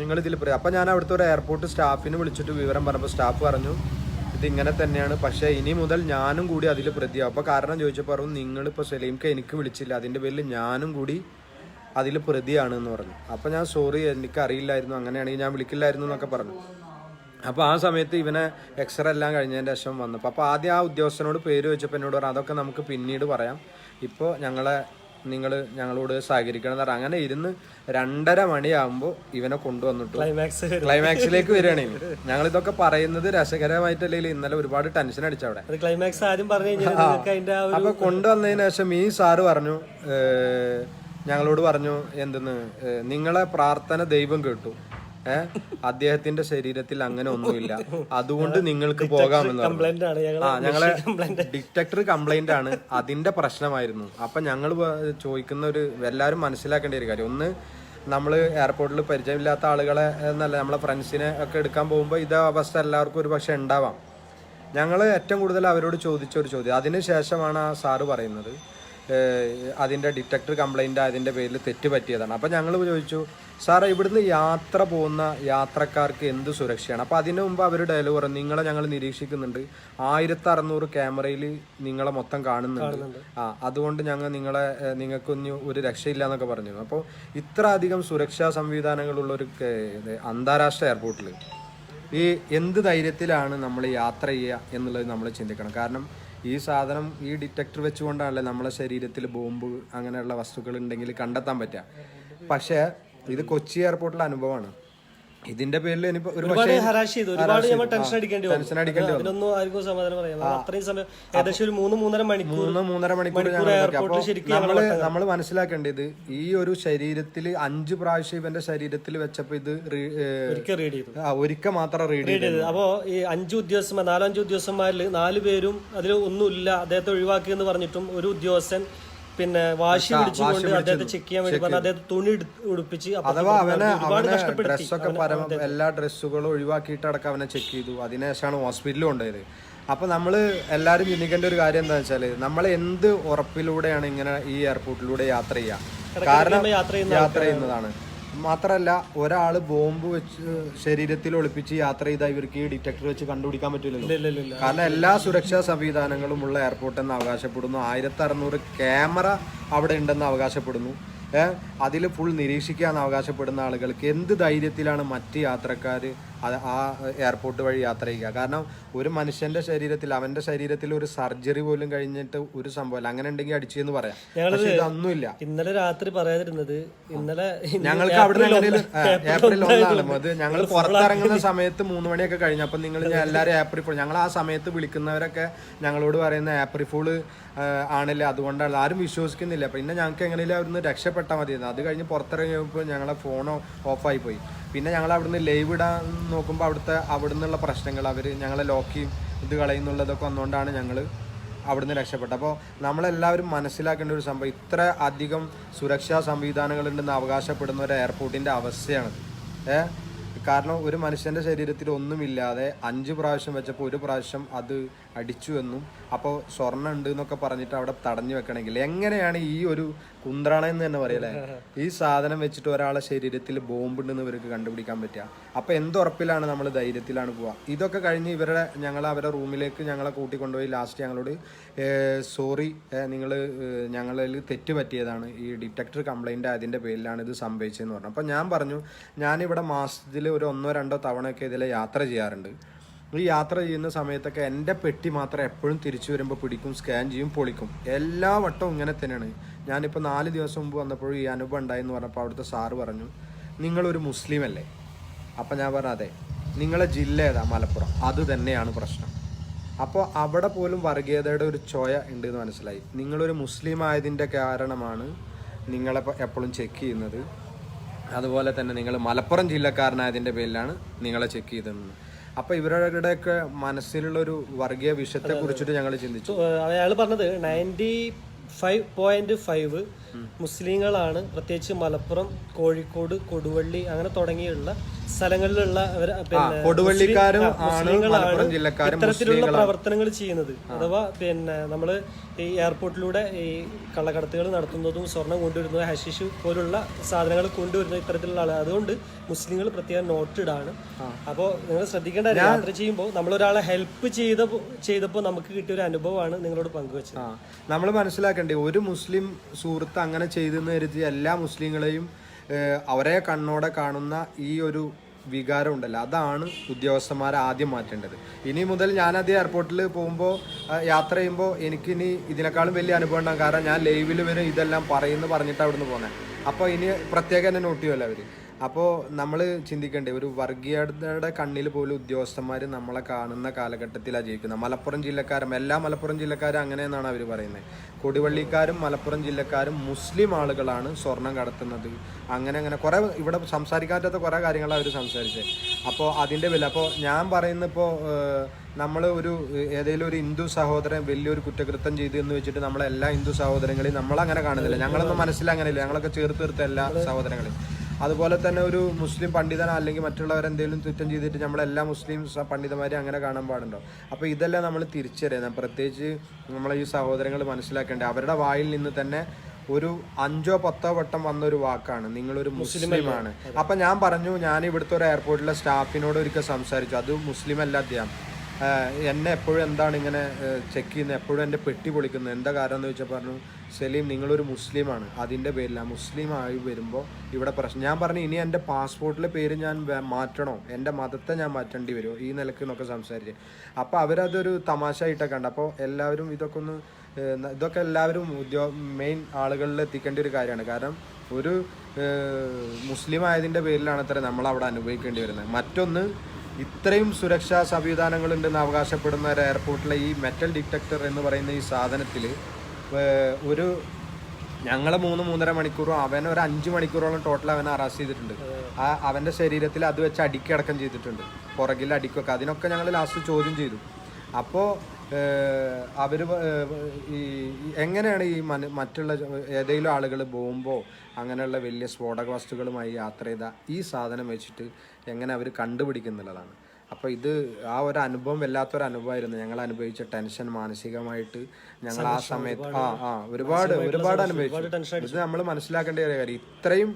നിങ്ങൾ ഇതിൽ പറയാം അപ്പോൾ ഞാൻ അവിടുത്തെ ഒരു എയർപോർട്ട് സ്റ്റാഫിനെ വിളിച്ചിട്ട് വിവരം പറഞ്ഞപ്പോൾ സ്റ്റാഫ് പറഞ്ഞു ഇങ്ങനെ തന്നെയാണ്. പക്ഷേ ഇനി മുതൽ ഞാനും കൂടി അതിൽ പ്രതിയാവും. അപ്പോൾ കാരണം ചോദിച്ചപ്പോൾ പറഞ്ഞു നിങ്ങളിപ്പോൾ സലീംക്ക് എനിക്ക് വിളിച്ചില്ല. അതിന്റെ പേരിൽ ഞാനും കൂടി അതിൽ പ്രതിയാണ് എന്ന് പറഞ്ഞു. അപ്പോൾ ഞാൻ സോറി എനിക്ക് അറിയില്ലായിരുന്നു അങ്ങനെയാണെങ്കിൽ ഞാൻ വിളിക്കില്ലായിരുന്നു എന്നൊക്കെ പറഞ്ഞു. അപ്പോൾ ആ സമയത്ത് ഇവനെ എക്സ്റേ എല്ലാം കഴിഞ്ഞതിന്റെ ശേഷം വന്നു. അപ്പോൾ ആദ്യം ആ ഉദ്യോഗസ്ഥനോട് പേര് വെച്ചപ്പോൾ എന്നോട് പറഞ്ഞു അതൊക്കെ നമുക്ക് പിന്നീട് പറയാം. ഇപ്പോൾ ഞങ്ങളെ നിങ്ങൾ ഞങ്ങളോട് സഹകരിക്കണം എന്ന് പറഞ്ഞാൽ അങ്ങനെ ഇരുന്ന് രണ്ടര മണിയാകുമ്പോൾ ഇവനെ കൊണ്ടുവന്നിട്ട്. ക്ലൈമാക്സ് ക്ലൈമാക്സിലേക്ക് വരികയാണ് ഞങ്ങൾ ഇതൊക്കെ പറയുന്നത് രസകരമായിട്ടല്ലെങ്കിൽ ഇന്നലെ ഒരുപാട് ടെൻഷൻ അടിച്ചു അവിടെ. ക്ലൈമാക്സ് ആദ്യം പറഞ്ഞു അപ്പൊ കൊണ്ടുവന്നതിന് ശേഷം ഈ സാറ് പറഞ്ഞു ഞങ്ങളോട് പറഞ്ഞു എന്തെന്ന് നിങ്ങളെ പ്രാർത്ഥന ദൈവം കേട്ടു. ഏഹ് അദ്ദേഹത്തിന്റെ ശരീരത്തിൽ അങ്ങനെ ഒന്നുമില്ല. *laughs* അതുകൊണ്ട് നിങ്ങൾക്ക് പോകാമെന്ന് കംപ്ലൈന്റ് ആണ്. ഞങ്ങൾ ആ ഞങ്ങളെ ഡിറ്റക്ടർ കംപ്ലൈന്റ് ആണ്. അതിന്റെ പ്രശ്നമായിരുന്നു. അപ്പൊ ഞങ്ങൾ ചോദിക്കുന്ന ഒരു എല്ലാവരും മനസ്സിലാക്കേണ്ട ഒരു കാര്യം. ഒന്ന് നമ്മൾ എയർപോർട്ടിൽ പരിചയമില്ലാത്ത ആളുകളെ എന്നല്ല നമ്മളെ ഫ്രണ്ട്സിനെ ഒക്കെ എടുക്കാൻ പോകുമ്പോൾ ഇതേ അവസ്ഥ എല്ലാവർക്കും ഒരു പക്ഷെ ഉണ്ടാവാം. ഞങ്ങൾ ഏറ്റവും കൂടുതൽ അവരോട് ചോദിച്ച ഒരു ചോദ്യം. അതിന് ശേഷമാണ് ആ സാറ് പറയുന്നത്. അതിന്റെ ഡിറ്റക്ടർ കംപ്ലൈന്റ് അതിന്റെ പേരിൽ തെറ്റ് പറ്റിയതാണ്. അപ്പോൾ ഞങ്ങൾ ചോദിച്ചു സാറേ ഇവിടുന്ന് യാത്ര പോകുന്ന യാത്രക്കാർക്ക് എന്ത് സുരക്ഷയാണ്? അപ്പോൾ അതിന് മുമ്പ് അവർ ഡയലോഗ് പറഞ്ഞു നിങ്ങളെ ഞങ്ങൾ നിരീക്ഷിക്കുന്നുണ്ട്. ആയിരത്തി അറുന്നൂറ് ക്യാമറയിൽ നിങ്ങളെ മൊത്തം കാണുന്നുണ്ട്. ആ അതുകൊണ്ട് ഞങ്ങൾ നിങ്ങളെ നിങ്ങൾക്കൊന്ന് ഒരു രക്ഷയില്ല എന്നൊക്കെ പറഞ്ഞു. അപ്പോൾ ഇത്ര അധികം സുരക്ഷാ സംവിധാനങ്ങളുള്ള ഒരു അന്താരാഷ്ട്ര എയർപോർട്ടിൽ ഈ എന്ത് ധൈര്യത്തിലാണ് നമ്മൾ യാത്ര ചെയ്യുക എന്നുള്ളത് നമ്മൾ ചിന്തിക്കണം. കാരണം ഈ സാധനം ഈ ഡിറ്റക്ടർ വെച്ചുകൊണ്ടാണല്ലേ നമ്മളെ ശരീരത്തിൽ ബോംബ് അങ്ങനെയുള്ള വസ്തുക്കൾ ഉണ്ടെങ്കിൽ കണ്ടെത്താൻ പറ്റുക. പക്ഷേ ഇത് കൊച്ചി എയർപോർട്ടിലെ അനുഭവമാണ്. ഇതിന്റെ പേരിൽ ഇനിയിപ്പോ ഒരു ഒരുപാട് പക്ഷേ ഹരാശ് ചെയ്തു. ഒരുപാട് നമ്മൾ ടെൻഷൻ അടിക്കേണ്ടി വന്നു. ടെൻഷൻ അടിക്കേണ്ടി വന്നു. അതിനൊന്നും ആർക്കും സമാധാനം പറയാം അത്രയും സമയം ഏകദേശം ഒരു മൂന്ന് മൂന്നര മണിക്കൂർ മൂന്ന് മൂന്നര മണിക്കൂർ മണിക്കൂർ ഞങ്ങൾ എയർപോർട്ടിൽ അപ്പോൾ ശരിക്കും നമ്മൾ നമ്മൾ മനസ്സിലാക്കേണ്ടത് ഈ ഒരു ശരീരത്തിൽ അഞ്ച് പ്രാവശ്യം ഇവന്റെ ശരീരത്തിൽ വെച്ചപ്പോ ഇത് ഒരിക്കൽ റീഡ് ചെയ്തു. ആ ഒരിക്കൽ മാത്രം റീഡ് ചെയ്ത് ചെയ്തത്. അപ്പോ ഈ അഞ്ചു ഉദ്യോഗസ്ഥന്മാർ നാലഞ്ച് ഉദ്യോഗസ്ഥന്മാരിൽ നാല് പേരും അതിൽ ഒന്നുമില്ല അദ്ദേഹത്തെ ഒഴിവാക്കി എന്ന് പറഞ്ഞിട്ടും ഒരു ഉദ്യോഗസ്ഥൻ പിന്നെ വാശി പിടിച്ചുകൊണ്ട് അദ്ദേഹത്തെ ചെക്ക് ചെയ്യാൻ വേണ്ടി പറഞ്ഞു അദ്ദേഹത്തെ തുണി ഉടുപ്പിച്ച് അപ്പുറത്ത് അഥവാ അവനെ അവനെ ഡ്രസ്സൊക്കെ പരമ എല്ലാ ഡ്രസ്സുകളും ഒഴിവാക്കിയിട്ട് അടക്കം അവനെ ചെക്ക് ചെയ്തു. അതിനുശേഷമാണ് ഹോസ്പിറ്റലിൽ കൊണ്ടുപോയത്. അപ്പൊ നമ്മൾ എല്ലാരും ചിന്തിക്കേണ്ട ഒരു കാര്യം എന്താ വെച്ചാൽ നമ്മൾ എന്ത് ഉറപ്പിലൂടെയാണ് ഇങ്ങനെ ഈ എയർപോർട്ടിലൂടെ യാത്ര ചെയ്യുക? കാരണം യാത്ര ചെയ്യുന്നതാണ്. മാത്രല്ല ഒരാൾ ബോംബ് വെച്ച് ശരീരത്തിൽ ഒളിപ്പിച്ച് യാത്ര ചെയ്ത ഇവർക്ക് ഈ ഡിറ്റക്ടർ വെച്ച് കണ്ടുപിടിക്കാൻ പറ്റില്ലല്ലോ. കാരണം എല്ലാ സുരക്ഷാ സംവിധാനങ്ങളും ഉള്ള എയർപോർട്ട് എന്ന് അവകാശപ്പെടുന്നു. ആയിരത്തി അറുന്നൂറ് ക്യാമറ അവിടെ ഉണ്ടെന്ന് അവകാശപ്പെടുന്നു. അതിൽ ഫുൾ നിരീക്ഷിക്കാൻ അവകാശപ്പെടുന്ന ആളുകൾക്ക് എന്ത് ധൈര്യത്തിലാണ് മറ്റ് യാത്രക്കാർ ആ എയർപോർട്ട് വഴി യാത്ര ചെയ്യുക? കാരണം ഒരു മനുഷ്യന്റെ ശരീരത്തിൽ അവന്റെ ശരീരത്തിൽ ഒരു സർജറി പോലും കഴിഞ്ഞിട്ട് ഒരു സംഭവം അങ്ങനെ ഉണ്ടെങ്കിൽ അടിച്ചു എന്ന് പറയാം. പക്ഷെ ഇതൊന്നുമില്ല. ഇന്നലെ രാത്രി പറയാതിരുന്നത് ഇന്നലെ ഞങ്ങൾക്ക് അവിടെ ഏപ്രിൽ ഒന്ന്- ഒന്നാണ്. അത് ഞങ്ങൾ പുറത്തിറങ്ങുന്ന സമയത്ത് മൂന്ന് മണിയൊക്കെ കഴിഞ്ഞു. അപ്പൊ നിങ്ങൾ എല്ലാവരും ഏപ്രിൽ ഫുൾ ഞങ്ങൾ ആ സമയത്ത് വിളിക്കുന്നവരൊക്കെ ഞങ്ങളോട് പറയുന്ന ഏപ്രിൽ ഫുൾ ആണല്ലേ? അതുകൊണ്ടാണ്. ആരും വിശ്വസിക്കുന്നില്ല. പിന്നെ ഞങ്ങൾക്ക് എങ്ങനെയും അവിടുന്ന് രക്ഷപ്പെട്ടാൽ മതിയായിരുന്നു അത് കഴിഞ്ഞ് പുറത്തിറങ്ങിയപ്പോൾ ഞങ്ങളെ ഫോൺ ഓഫായി പോയി. പിന്നെ ഞങ്ങൾ അവിടുന്ന് ലൈവ് ഇടാൻ നോക്കുമ്പോൾ അവിടുത്തെ അവിടുന്നുള്ള പ്രശ്നങ്ങൾ അവർ ഞങ്ങളെ ലോക്ക് ഇത് കളയുന്നുള്ളതൊക്കെ വന്നുകൊണ്ടാണ് ഞങ്ങൾ അവിടുന്ന് രക്ഷപ്പെട്ടത്. അപ്പോൾ നമ്മളെല്ലാവരും മനസ്സിലാക്കേണ്ട ഒരു സംഭവം ഇത്ര അധികം സുരക്ഷാ സംവിധാനങ്ങളുണ്ടെന്ന് അവകാശപ്പെടുന്ന ഒരു എയർപോർട്ടിന്റെ അവസ്ഥയാണ്. ഏ? കാരണം ഒരു മനുഷ്യന്റെ ശരീരത്തിൽ ഒന്നുമില്ലാതെ അഞ്ച് പ്രാവശ്യം വെച്ചപ്പോൾ ഒരു പ്രാവശ്യം അത് അടിച്ചു എന്നും അപ്പോൾ സ്വർണം ഉണ്ട് എന്നൊക്കെ പറഞ്ഞിട്ട് അവിടെ തടഞ്ഞു വെക്കണമെങ്കിൽ എങ്ങനെയാണ് ഈ ഒരു കുന്ത്രാണ എന്ന് തന്നെ പറയല്ലേ? ഈ സാധനം വെച്ചിട്ട് ഒരാളെ ശരീരത്തിൽ ബോംബുണ്ടെന്ന് ഇവർക്ക് കണ്ടുപിടിക്കാൻ പറ്റുക. അപ്പോൾ എന്തുറപ്പിലാണ് നമ്മൾ ധൈര്യത്തിലാണ് പോവുക? ഇതൊക്കെ കഴിഞ്ഞ് ഇവരുടെ ഞങ്ങൾ അവരുടെ റൂമിലേക്ക് ഞങ്ങളെ കൂട്ടിക്കൊണ്ടുപോയി ലാസ്റ്റ് ഞങ്ങളോട് സോറി നിങ്ങൾ ഞങ്ങളിൽ തെറ്റ് പറ്റിയതാണ് ഈ ഡിറ്റക്ടർ കംപ്ലൈന്റ് അതിന്റെ പേരിലാണ് ഇത് സംഭവിച്ചതെന്ന് പറഞ്ഞു. അപ്പോൾ ഞാൻ പറഞ്ഞു ഞാനിവിടെ മാസത്തിൽ ഒരു ഒന്നോ രണ്ടോ തവണയൊക്കെ ഇതിൽ യാത്ര ചെയ്യാറുണ്ട്. ഈ യാത്ര ചെയ്യുന്ന സമയത്തൊക്കെ എന്റെ പെട്ടി മാത്രം എപ്പോഴും തിരിച്ചു വരുമ്പോൾ പിടിക്കും സ്കാൻ ചെയ്യും പൊളിക്കും. എല്ലാ വട്ടവും ഇങ്ങനെ തന്നെയാണ്. ഞാനിപ്പോൾ നാല് ദിവസം മുമ്പ് വന്നപ്പോഴും ഈ അനുഭവം ഉണ്ടായെന്ന് പറഞ്ഞപ്പോൾ അവിടുത്തെ സാറ് പറഞ്ഞു നിങ്ങളൊരു മുസ്ലിം അല്ലേ? അപ്പം ഞാൻ പറഞ്ഞു അതെ. നിങ്ങളെ ജില്ല ഏതാ? മലപ്പുറം. അത് തന്നെയാണ് പ്രശ്നം. അപ്പോൾ അവിടെ പോലും വർഗീയതയുടെ ഒരു ചോയ ഉണ്ട് എന്ന് മനസ്സിലായി. നിങ്ങളൊരു മുസ്ലിം ആയതിന്റെ കാരണമാണ് നിങ്ങളെ എപ്പോഴും ചെക്ക് ചെയ്യുന്നത്. അതുപോലെ തന്നെ നിങ്ങൾ മലപ്പുറം ജില്ലക്കാരനായതിന്റെ പേരിലാണ് നിങ്ങളെ ചെക്ക് ചെയ്തതെന്ന്. അപ്പോൾ ഇവരുടെയൊക്കെ മനസ്സിലുള്ള ഒരു വർഗീയ വിഷയത്തെ കുറിച്ചിട്ട് ഞങ്ങൾ ചിന്തിച്ചു അയാൾ പറഞ്ഞത് നയന്റി ഫൈവ് പോയിന്റ് ഫൈവ് മുസ്ലിങ്ങളാണ് പ്രത്യേകിച്ച് മലപ്പുറം കോഴിക്കോട് കൊടുവള്ളി അങ്ങനെ തുടങ്ങിയുള്ള സ്ഥലങ്ങളിലുള്ള കൊടുവള്ളിക്കാരും ആണ് മുസ്ലിങ്ങളാണ് ഇത്തരത്തിലുള്ള പ്രവർത്തനങ്ങൾ ചെയ്യുന്നത്. അഥവാ പിന്നെ നമ്മൾ ഈ എയർപോർട്ടിലൂടെ ഈ കള്ളക്കടത്തുകൾ നടത്തുന്നതും സ്വർണം കൊണ്ടുവരുന്നതും ഹശിഷ് പോലുള്ള സാധനങ്ങൾ കൊണ്ടുവരുന്ന ഇത്തരത്തിലുള്ള ആളാണ് അതുകൊണ്ട് മുസ്ലിങ്ങൾ പ്രത്യേകം നോട്ടഡ് അപ്പോൾ നിങ്ങൾ ശ്രദ്ധിക്കേണ്ട യാത്ര ചെയ്യുമ്പോൾ നമ്മളൊരാളെ ഹെൽപ്പ് ചെയ്ത ചെയ്തപ്പോൾ നമുക്ക് കിട്ടിയ ഒരു അനുഭവമാണ് നിങ്ങളോട് പങ്കുവച്ചത്. നമ്മൾ മനസ്സിലാക്കേണ്ടത് ഒരു മുസ്ലിം സുഹൃത്ത് അങ്ങനെ ചെയ്തെന്ന് കരുതി എല്ലാ മുസ്ലിങ്ങളെയും അവരെ കണ്ണോടെ കാണുന്ന ഈ ഒരു വികാരം ഉണ്ടല്ലോ. അതാണ് ഉദ്യോഗസ്ഥന്മാരെ ആദ്യം മാറ്റേണ്ടത്. ഇനി മുതൽ ഞാനത് എയർപോർട്ടിൽ പോകുമ്പോൾ യാത്ര ചെയ്യുമ്പോൾ എനിക്കിനി ഇതിനേക്കാളും വലിയ അനുഭവം ഉണ്ടാകും. കാരണം ഞാൻ ലൈവിൽ വരെ ഇതെല്ലാം പറയുന്നു പറഞ്ഞിട്ട് അവിടുന്ന് പോകുന്നത് അപ്പോൾ ഇനി പ്രത്യേകം എന്നെ നോട്ട് ചെയ്യുമല്ലോ അവർ അപ്പോൾ നമ്മൾ ചിന്തിക്കേണ്ടേ ഒരു വർഗീയതയുടെ കണ്ണിൽ പോലും ഉദ്യോഗസ്ഥന്മാർ നമ്മളെ കാണുന്ന കാലഘട്ടത്തിലാണ് ജീവിക്കുന്നത്. മലപ്പുറം ജില്ലക്കാരും എല്ലാ മലപ്പുറം ജില്ലക്കാരും അങ്ങനെ എന്നാണ് അവർ പറയുന്നത്. കൊടുവള്ളിക്കാരും മലപ്പുറം ജില്ലക്കാരും മുസ്ലിം ആളുകളാണ് സ്വർണം കടത്തുന്നത്. അങ്ങനെ അങ്ങനെ കുറേ ഇവിടെ സംസാരിക്കാൻ പറ്റാത്ത കുറേ കാര്യങ്ങളാണ് അവർ സംസാരിച്ചത് അപ്പോൾ അതിന്റെ വില അപ്പോൾ ഞാൻ പറയുന്ന ഇപ്പോൾ നമ്മൾ ഒരു ഏതെങ്കിലും ഒരു ഹിന്ദു സഹോദരൻ വലിയൊരു കുറ്റകൃത്യം ചെയ്തു എന്ന് വെച്ചിട്ട് നമ്മളെല്ലാ ഹിന്ദു സഹോദരങ്ങളെയും നമ്മളങ്ങനെ കാണുന്നില്ല. ഞങ്ങളൊന്നും മനസ്സിലങ്ങനെയില്ല. ഞങ്ങളൊക്കെ ചേർത്ത് തീർത്ത എല്ലാ സഹോദരങ്ങളെയും. അതുപോലെ തന്നെ ഒരു മുസ്ലിം പണ്ഡിതനോ അല്ലെങ്കിൽ മറ്റുള്ളവരെന്തെങ്കിലും കുറ്റം ചെയ്തിട്ട് നമ്മളെല്ലാ മുസ്ലിം പണ്ഡിതന്മാരെ അങ്ങനെ കാണാൻ പാടുണ്ടോ? അപ്പോൾ ഇതെല്ലാം നമ്മൾ തിരിച്ചറിയാം പ്രത്യേകിച്ച് നമ്മളെ ഈ സഹോദരങ്ങൾ മനസ്സിലാക്കേണ്ടത് അവരുടെ വായിൽ നിന്ന് തന്നെ ഒരു അഞ്ചോ പത്തോ വട്ടം വന്ന ഒരു വാക്കാണ്. നിങ്ങളൊരു മുസ്ലിമാണ്. അപ്പം ഞാൻ പറഞ്ഞു ഞാൻ ഇവിടുത്തെ ഒരു എയർപോർട്ടിലെ സ്റ്റാഫിനോട് ഒരിക്കൽ സംസാരിച്ചു. അത് മുസ്ലിം അല്ല അദ്ദേഹം എന്നെ എപ്പോഴും എന്താണ് ഇങ്ങനെ ചെക്ക് ചെയ്യുന്നത്? എപ്പോഴും എന്റെ പെട്ടി പൊളിക്കുന്നത്? എന്താ കാരണം എന്ന് വെച്ചാൽ പറഞ്ഞു സലീം നിങ്ങളൊരു മുസ്ലിമാണ്. അതിന്റെ മുസ്ലിം ആയി വരുമ്പോൾ ഇവിടെ പ്രശ്നം ഞാൻ പറഞ്ഞു ഇനി എന്റെ പാസ്പോർട്ടിലെ പേര് ഞാൻ മാറ്റണോ? എന്റെ മതത്തെ ഞാൻ മാറ്റേണ്ടി വരുമോ? ഈ നിലയ്ക്ക് എന്നൊക്കെ സംസാരിച്ച്. അപ്പോൾ അവരതൊരു തമാശ ആയിട്ടൊക്കെ കണ്ട്. അപ്പോൾ എല്ലാവരും ഇതൊക്കെ ഒന്ന് ഇതൊക്കെ എല്ലാവരും ഉദ്യോ മെയിൻ ആളുകളിൽ എത്തിക്കേണ്ട ഒരു കാര്യമാണ്. കാരണം ഒരു മുസ്ലിം ആയതിന്റെ പേരിലാണ് അത്ര നമ്മൾ അവിടെ അനുഭവിക്കേണ്ടി വരുന്നത്. മറ്റൊന്ന് ഇത്രയും സുരക്ഷാ സംവിധാനങ്ങളുണ്ടെന്ന് അവകാശപ്പെടുന്ന ഒരു എയർപോർട്ടിലെ ഈ മെറ്റൽ ഡിറ്റക്ടർ എന്ന് പറയുന്ന ഈ സാധനത്തിൽ ഒരു ഞങ്ങളെ മൂന്ന് മൂന്നര മണിക്കൂറും അവൻ ഒരു അഞ്ച് മണിക്കൂറോളം ടോട്ടൽ അവനെ അറസ്റ്റ് ചെയ്തിട്ടുണ്ട്. ആ അവന്റെ ശരീരത്തിൽ അത് വെച്ച് അടിക്കടക്കം ചെയ്തിട്ടുണ്ട്. പുറകിൽ അടിക്കൊക്കെ അതിനൊക്കെ ഞങ്ങൾ ലാസ്റ്റ് ചോദ്യം ചെയ്തു. അപ്പോൾ അവർ ഈ എങ്ങനെയാണ് ഈ മറ്റുള്ള ഏതെങ്കിലും ആളുകൾ ബോംബോ അങ്ങനെയുള്ള വലിയ സ്ഫോടക വസ്തുക്കളുമായി യാത്ര ചെയ്ത ഈ സാധനം വെച്ചിട്ട് എങ്ങനെ അവർ കണ്ടുപിടിക്കുന്നുള്ളതാണ്. അപ്പോൾ ഇത് ആ ഒരു അനുഭവം വല്ലാത്തൊരു അനുഭവമായിരുന്നു. ഞങ്ങൾ അനുഭവിച്ച ടെൻഷൻ മാനസികമായിട്ട് ഞങ്ങൾ ആ സമയത്ത് ആ ആ ഒരുപാട് ഒരുപാട് അനുഭവിച്ചു. ഇത് നമ്മൾ മനസ്സിലാക്കേണ്ട ഒരു കാര്യം. ഇത്രയും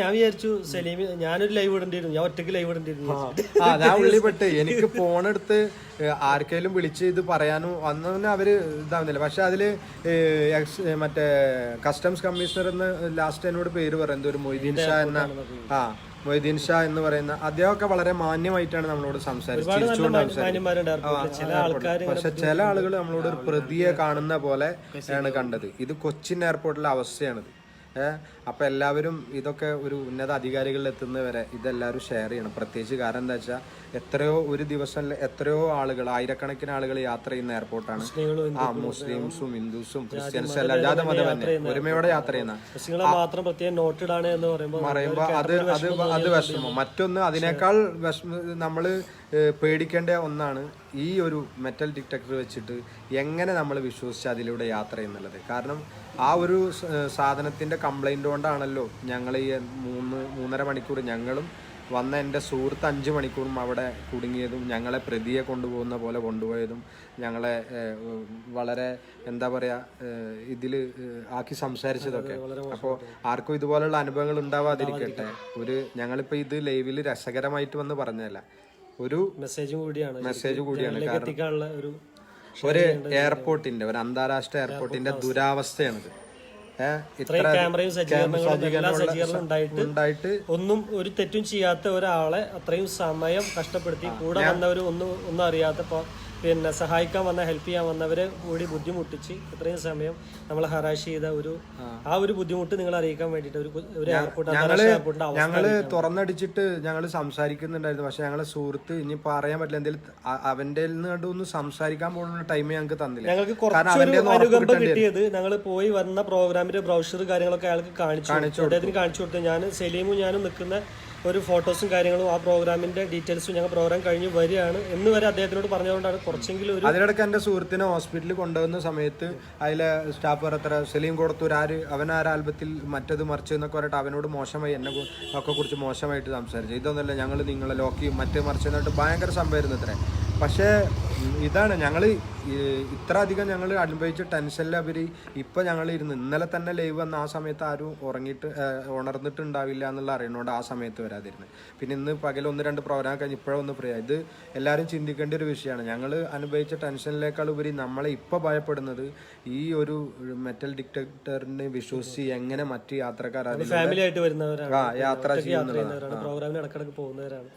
ഞാൻ വിചാരിച്ചു സലീം ഞാനൊരു ലൈവ് ഇടേണ്ടിയിരുന്നു ഞാൻ ഒറ്റയ്ക്ക് ലൈവ് ഇടേണ്ടിയിരുന്നു ആ ഞാൻ ഉള്ളിപ്പെട്ട് എനിക്ക് ഫോൺ എടുത്ത് ആർക്കെങ്കിലും വിളിച്ച് ഇത് പറയാനും തന്നെ അവർ ഇതാവുന്നില്ല. പക്ഷെ അതിൽ മറ്റേ കസ്റ്റംസ് കമ്മീഷണർ എന്ന് ലാസ്റ്റ് എന്നോട് പേര് പറയുന്നത് ഒരു മൊയ്തീൻ ഷാ എന്ന ആ മൊയ്തീൻ ഷാ എന്ന് പറയുന്ന അദ്ദേഹമൊക്കെ വളരെ മാന്യമായിട്ടാണ് നമ്മളോട് സംസാരിച്ചത്. പക്ഷെ ചില ആളുകൾ നമ്മളോട് ഒരു പ്രതിയെ കാണുന്ന പോലെ ആണ് കണ്ടത്. ഇത് കൊച്ചിൻ എയർപോർട്ടിലെ അവസ്ഥയാണിത്. ഏഹ് അപ്പൊ എല്ലാവരും ഇതൊക്കെ ഒരു ഉന്നത അധികാരികളിൽ എത്തുന്നവരെ ഇതെല്ലാവരും ഷെയർ ചെയ്യണം. പ്രത്യേകിച്ച് കാരണം എന്താ വെച്ചാൽ എത്രയോ ഒരു ദിവസം എത്രയോ ആളുകൾ ആയിരക്കണക്കിന് ആളുകൾ യാത്ര ചെയ്യുന്ന എയർപോർട്ടാണ് ആ മുസ്ലിംസും ഹിന്ദുസും ക്രിസ്ത്യൻസും എല്ലാം ജാത മതം തന്നെ. ഒരുമയോടെ യാത്ര ചെയ്യുന്ന പറയുമ്പോൾ പറയുമ്പോ അത് അത് അത് വിഷമം. മറ്റൊന്ന് അതിനേക്കാൾ വിഷമ നമ്മൾ പേടിക്കേണ്ട ഒന്നാണ് ഈ ഒരു മെറ്റൽ ഡിറ്റക്ടർ വെച്ചിട്ട് എങ്ങനെ നമ്മൾ വിശ്വസിച്ച് അതിലൂടെ യാത്ര ചെയ്യുന്നുള്ളത്. കാരണം ആ ഒരു സാധനത്തിന്റെ കംപ്ലൈന്റ് കൊണ്ടാണല്ലോ ഞങ്ങൾ ഈ മൂന്ന് മൂന്നര മണിക്കൂർ ഞങ്ങളും വന്ന എന്റെ സുഹൃത്ത് അഞ്ച് മണിക്കൂറും അവിടെ കുടുങ്ങിയതും ഞങ്ങളെ പ്രതിയെ കൊണ്ടുപോകുന്ന പോലെ കൊണ്ടുപോയതും ഞങ്ങളെ വളരെ എന്താ പറയുക ഇതിൽ ആക്കി സംസാരിച്ചതൊക്കെ. അപ്പോൾ ആർക്കും ഇതുപോലുള്ള അനുഭവങ്ങൾ ഉണ്ടാവാതിരിക്കട്ടെ. ഒരു ഞങ്ങളിപ്പോൾ ഇത് ലൈവിൽ രസകരമായിട്ട് വന്ന് പറഞ്ഞതല്ല. ഒരു മെസ്സേജ് കൂടിയാണ് മെസ്സേജ് കൂടിയാണ്. കാരണം ഒരു എയർപോർട്ടിന്റെ ഒരു അന്താരാഷ്ട്ര എയർപോർട്ടിന്റെ ദുരാവസ്ഥയാണിത്. ഉണ്ടായിട്ട് ഒന്നും ഒരു തെറ്റും ചെയ്യാത്ത ഒരാളെ അത്രയും സമയം കഷ്ടപ്പെടുത്തി കൂടെ വന്നവർ ഒന്നും ഒന്നും അറിയാത്ത ഇപ്പൊ പിന്നെ സഹായിക്കാൻ വന്ന ഹെൽപ്പ് ചെയ്യാൻ വന്നവരെ കൂടി ബുദ്ധിമുട്ടിച്ച് ഇത്രയും സമയം നമ്മൾ ഹറാഷ് ചെയ്ത ഒരു ആ. ഒരു ബുദ്ധിമുട്ട് നിങ്ങൾ അറിയിക്കാൻ വേണ്ടിട്ട് ഒരു എയർപോർട്ട് ഒരു എയർപോർട്ട് ഞങ്ങൾ തുറന്നടിച്ചിട്ട് ഞങ്ങൾ സംസാരിക്കുന്നുണ്ടായിരുന്നു. പക്ഷെ ഞങ്ങളെ സുഹൃത്ത് ഇനി പറയാൻ പറ്റില്ല. എന്തെങ്കിലും അവന്റെ ഒന്ന് സംസാരിക്കാൻ പോകുന്ന ടൈം ഞങ്ങൾക്ക് തന്നില്ല. ഞങ്ങൾക്ക് കുറച്ചൊരു കിട്ടിയത് ഞങ്ങൾ പോയി വന്ന പ്രോഗ്രാമിന്റെ ബ്രൗഷർ കാര്യങ്ങളൊക്കെ അയാൾക്ക് കാണിച്ചു. അദ്ദേഹത്തിന് കാണിച്ചു കൊടുത്തു. ഞാൻ സലീമും ഞാനും നിൽക്കുന്ന ഒരു ഫോട്ടോസും കാര്യങ്ങളും ആ പ്രോഗ്രാമിന്റെ ഡീറ്റെയിൽസും ഞങ്ങൾ പ്രോഗ്രാം കഴിഞ്ഞ് വരികയാണ്. എന്ന് വരെ അദ്ദേഹത്തിനോട് പറഞ്ഞതുകൊണ്ടാണ് കുറച്ചെങ്കിലും ഒരു അതിനിടയ്ക്ക് എന്റെ സുഹൃത്തിനെ ഹോസ്പിറ്റലിൽ കൊണ്ടുവന്ന സമയത്ത് അതിലെ സ്റ്റാഫ് പറയത്ര സലീം കൊടുത്തൂർ ആര് അവൻ ആ ആൽബത്തിൽ മറ്റത് മറിച്ച് എന്നൊക്കെ പറഞ്ഞിട്ട് അവനോട് മോശമായി എന്നെ ഒക്കെ കുറിച്ച് മോശമായിട്ട് സംസാരിച്ചു. ഇതൊന്നുമല്ല ഞങ്ങൾ നിങ്ങളെ ലോക്കി മറ്റേ മറിച്ച് എന്നിട്ട് ഭയങ്കര സംഭവമായിരുന്നു ഇത്രേ. പക്ഷേ ഇതാണ് ഞങ്ങൾ ഇത്ര അധികം ഞങ്ങൾ അനുഭവിച്ച ടെൻഷനിൽ അവർ ഇപ്പം ഞങ്ങൾ ഇരുന്ന് ഇന്നലെ തന്നെ ലൈവ് വന്ന ആ സമയത്ത് ആരും ഉറങ്ങിയിട്ട് ഉണർന്നിട്ടുണ്ടാവില്ല എന്നുള്ള അറിയണോണ്ട് ആ സമയത്ത് വരാതിരുന്നത് പിന്നെ ഇന്ന് പകൽ ഒന്ന് രണ്ട് പ്രോഗ്രാം കഴിഞ്ഞ് ഇപ്പോഴൊന്ന് ഫ്രീ ആയി. ഇത് എല്ലാവരും ചിന്തിക്കേണ്ട ഒരു വിഷയമാണ് ഞങ്ങൾ അനുഭവിച്ച ടെൻഷനിലേക്കാൾ ഉപരി നമ്മളെ ഇപ്പോൾ ഭയപ്പെടുന്നത് ഈ ഒരു മെറ്റൽ ഡിറ്റക്ടറിനെ വിശ്വസിച്ച് എങ്ങനെ മറ്റ് യാത്രക്കാരാണ് ആ യാത്ര ചെയ്യുന്നവരാണ്. പ്രോഗ്രാമിന് ഇടക്കിടക്ക് പോകുന്നവരാണ്.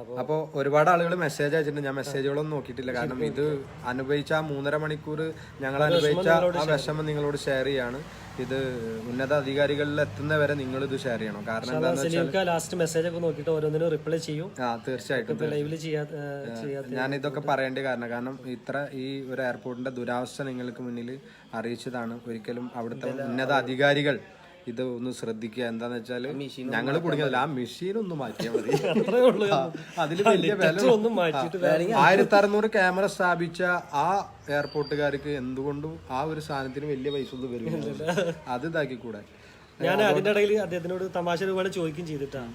അപ്പോൾ അപ്പോൾ ഒരുപാട് ആളുകൾ മെസ്സേജ് അയച്ചിട്ടുണ്ട്. ഞാൻ മെസ്സേജുകളൊന്നും നോക്കിയിട്ടില്ല. കാരണം ഇത് അനുഭവിച്ച ആ മൂന്നര മണിക്കൂർ ഞങ്ങൾ അനുഭവിച്ച ആ വിഷമം നിങ്ങളോട് ഷെയർ ചെയ്യാണ്. ഇത് ഉന്നത അധികാരികളിൽ എത്തുന്നവരെ നിങ്ങൾ ഇത് ഷെയർ ചെയ്യണം. കാരണം എന്താണെന്ന് ലാസ്റ്റ് മെസ്സേജ് ഒക്കെ നോക്കിയിട്ട് ഓരോന്നിനും റിപ്ലൈ ചെയ്യും. ആ തീർച്ചയായിട്ടും ഞാൻ ഇതൊക്കെ പറയേണ്ട കാരണം കാരണം ഇത്ര ഈ ഒരു എയർപോർട്ടിന്റെ ദുരാവസ്ഥ നിങ്ങൾക്ക് മുന്നിൽ അറിയിച്ചതാണ്. ഒരിക്കലും അവിടുത്തെ ഉന്നത അധികാരികൾ ഇത് ഒന്ന് ശ്രദ്ധിക്കുക. എന്താന്ന് വെച്ചാൽ ഞങ്ങൾ കുടുങ്ങിയതല്ല ആ മെഷീൻ ഒന്ന് മാറ്റിയാൽ മതി. അതിൽ വലിയ വില ആയിരത്തി അറുന്നൂറ് ക്യാമറ സ്ഥാപിച്ച ആ എയർപോർട്ടുകാർക്ക് എന്തുകൊണ്ടും ആ ഒരു സാധനത്തിന് വലിയ പൈസ ഒന്നും വരുന്നില്ല അത് ഇതാക്കി കൂടെ ഞാൻ അതിന്റെ ഇടയിൽ അദ്ദേഹത്തിനോട് തമാശ രൂപയുടെ ചോദിക്കുകയും ചെയ്തിട്ടാണ്.